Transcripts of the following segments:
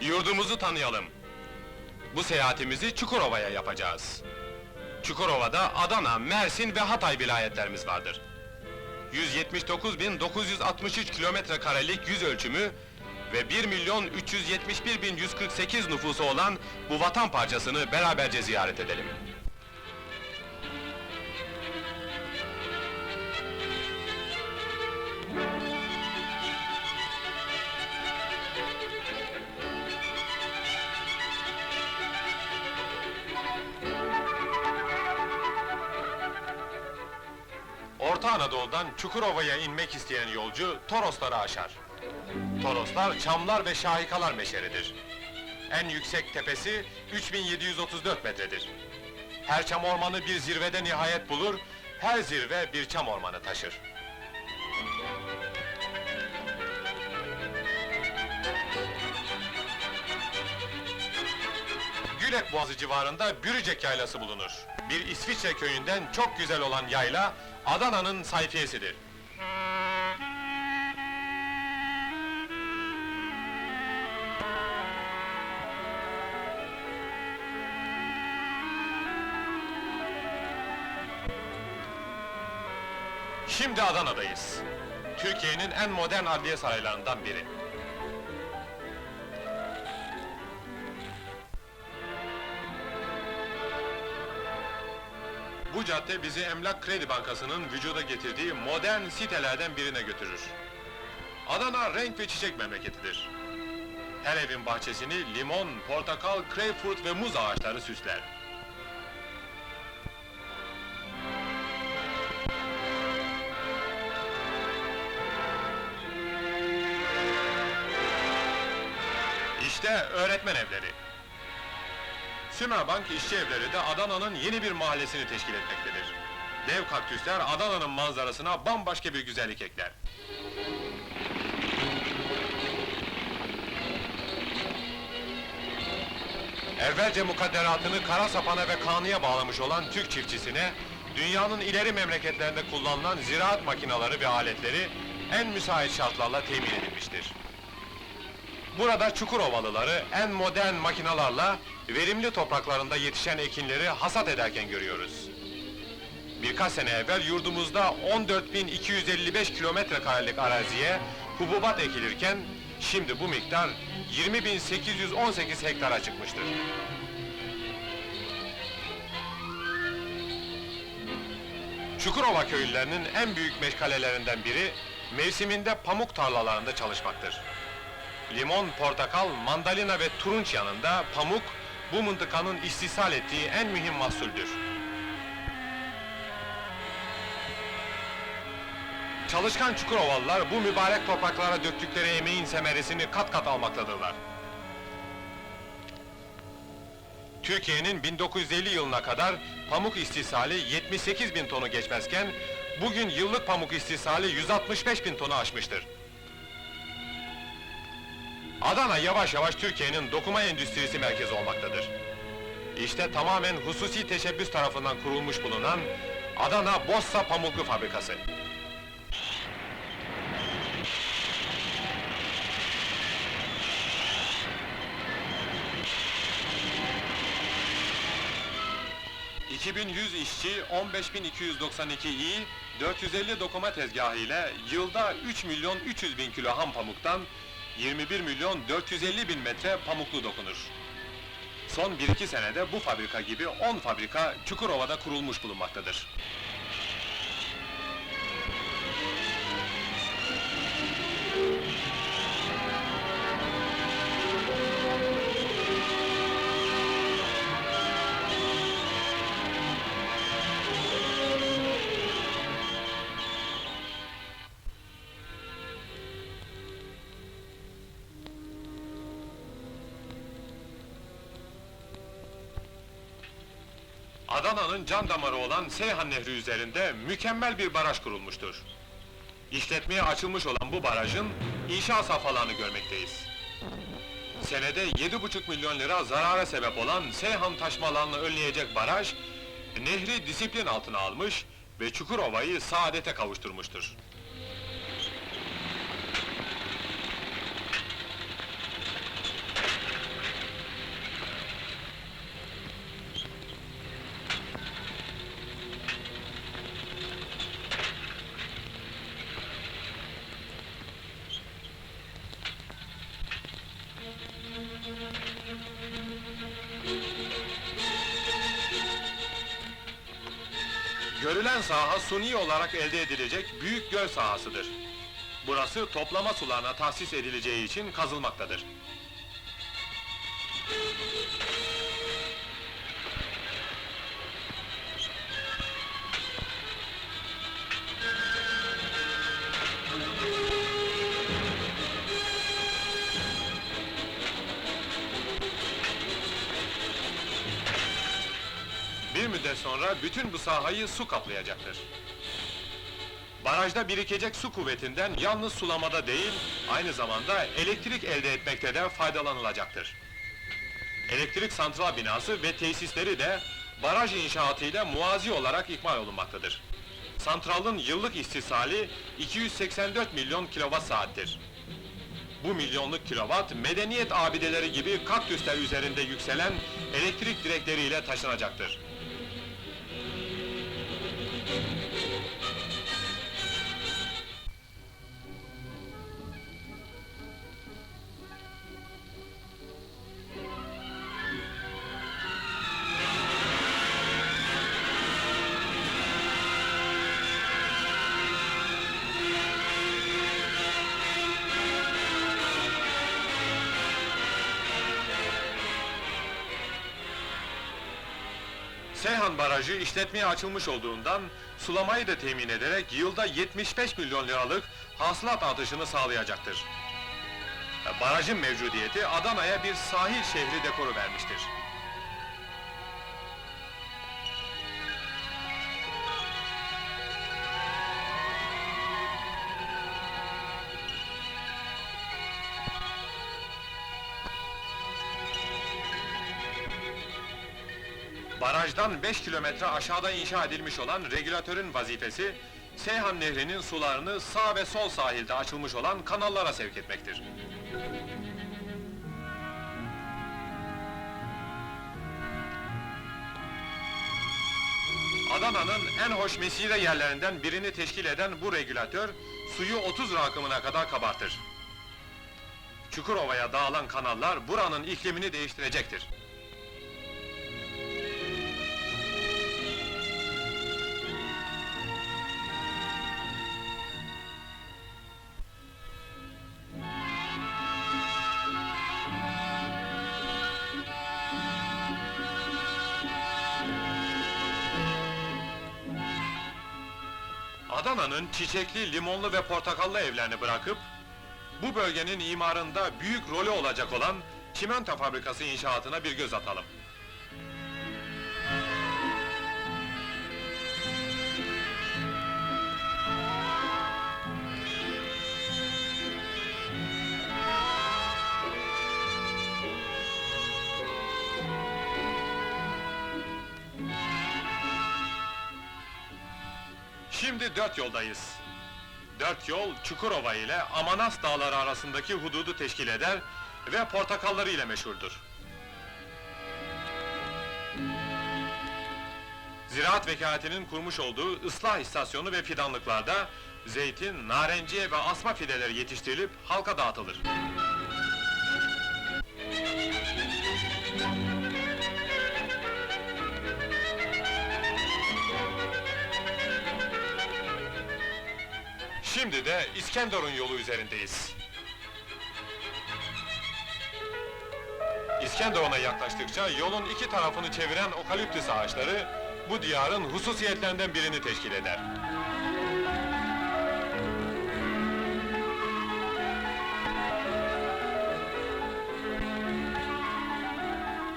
yurdumuzu tanıyalım. Bu seyahatimizi Çukurova'ya yapacağız. Çukurova'da Adana, Mersin ve Hatay vilayetlerimiz vardır. 179.963 kilometre karelik yüz ölçümü ve 1 milyon 371 bin 148 nüfusu olan bu vatan parçasını beraberce ziyaret edelim. Orta Anadolu'dan Çukurova'ya inmek isteyen yolcu Torosları aşar. Toroslar çamlar ve şahikalar meşeridir. En yüksek tepesi 3734 metredir. Her çam ormanı bir zirvede nihayet bulur, her zirve bir çam ormanı taşır. Gülek Boğazı civarında Bürücek Yaylası bulunur. Bir İsviçre köyünden çok güzel olan yayla, Adana'nın sayfiyesidir. Şimdi Adana'dayız. Türkiye'nin en modern adliye saraylarından biri. Bu cadde bizi Emlak Kredi Bankası'nın vücuda getirdiği modern sitelerden birine götürür. Adana renk ve çiçek memleketidir. Her evin bahçesini limon, portakal, greyfurt ve muz ağaçları süsler. İşte öğretmen evleri. Sümerbank İşçi Evleri de Adana'nın yeni bir mahallesini teşkil etmektedir. Dev kaktüsler Adana'nın manzarasına bambaşka bir güzellik ekler. Evvelce mukadderatını kara sapana ve kanıya bağlamış olan Türk çiftçisine, dünyanın ileri memleketlerinde kullanılan ziraat makinaları ve aletleri en müsait şartlarla temin edilmiştir. Burada Çukurovalıları en modern makinalarla verimli topraklarında yetişen ekinleri hasat ederken görüyoruz. Birkaç sene evvel yurdumuzda 14.255 kilometre karelik araziye hububat ekilirken şimdi bu miktar 20.818 hektara çıkmıştır. Çukurova köylülerinin en büyük meşgalelerinden biri mevsiminde pamuk tarlalarında çalışmaktır. Limon, portakal, mandalina ve turunç yanında pamuk, bu mıntıkanın istihsal ettiği en mühim mahsuldür. Çalışkan Çukurovalılar bu mübarek topraklara döktükleri emeğin semeresini kat kat almaktadırlar. Türkiye'nin 1950 yılına kadar pamuk istihsali 78 bin tonu geçmezken, bugün yıllık pamuk istihsali 165 bin tonu aşmıştır. Adana yavaş yavaş Türkiye'nin dokuma endüstrisi merkezi olmaktadır. İşte tamamen hususi teşebbüs tarafından kurulmuş bulunan Adana Bossa Pamuklu Fabrikası. ...2100 işçi, 15292 iyi, 450 dokuma tezgahı ile yılda 3 milyon 300 bin kilo ham pamuktan 21 milyon 450 bin metre pamuklu dokunur. Son 1-2 senede bu fabrika gibi 10 fabrika Çukurova'da kurulmuş bulunmaktadır. Adana'nın can damarı olan Seyhan Nehri üzerinde mükemmel bir baraj kurulmuştur. İşletmeye açılmış olan bu barajın inşa safhalarını görmekteyiz. Senede 7,5 milyon lira zarara sebep olan Seyhan taşmalarını önleyecek baraj, nehri disiplin altına almış ve Çukurova'yı saadete kavuşturmuştur. Görülen saha suni olarak elde edilecek büyük göl sahasıdır. Burası toplama sularına tahsis edileceği için kazılmaktadır. Sonra bütün bu sahayı su kaplayacaktır. Barajda birikecek su kuvvetinden yalnız sulamada değil, aynı zamanda elektrik elde etmekte de faydalanılacaktır. Elektrik santral binası ve tesisleri de baraj inşaatıyla muazi olarak ikmal olunmaktadır. Santralın yıllık istisali 284 milyon kilowatt saattir. Bu milyonluk kilowatt, medeniyet abideleri gibi kaktüsler üzerinde yükselen elektrik direkleriyle taşınacaktır. Seyhan Barajı işletmeye açılmış olduğundan sulamayı da temin ederek yılda 75 milyon liralık hasılat artışını sağlayacaktır. Barajın mevcudiyeti Adana'ya bir sahil şehri dekoru vermiştir. Barajdan 5 kilometre aşağıda inşa edilmiş olan regülatörün vazifesi, Seyhan Nehri'nin sularını sağ ve sol sahilde açılmış olan kanallara sevk etmektir. Adana'nın en hoş mesire yerlerinden birini teşkil eden bu regülatör, suyu 30 rakımına kadar kabartır. Çukurova'ya dağılan kanallar buranın iklimini değiştirecektir. Adana'nın çiçekli, limonlu ve portakallı evlerini bırakıp, bu bölgenin imarında büyük rolü olacak olan çimento fabrikası inşaatına bir göz atalım. Şimdi dört yoldayız. Dört yol, Çukurova ile Amanas dağları arasındaki hududu teşkil eder ve portakalları ile meşhurdur. Ziraat Vekaletinin kurmuş olduğu ıslah istasyonu ve fidanlıklarda zeytin, narenciye ve asma fideleri yetiştirilip halka dağıtılır. Şimdi de İskenderun yolu üzerindeyiz. İskenderun'a yaklaştıkça yolun iki tarafını çeviren okaliptüs ağaçları bu diyarın hususiyetlerinden birini teşkil eder.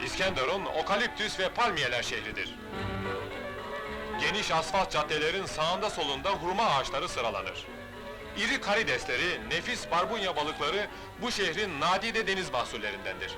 İskenderun, okaliptüs ve palmiyeler şehridir. Geniş asfalt caddelerin sağında solunda hurma ağaçları sıralanır. İri karidesleri, nefis barbunya balıkları bu şehrin nadide deniz mahsullerindendir.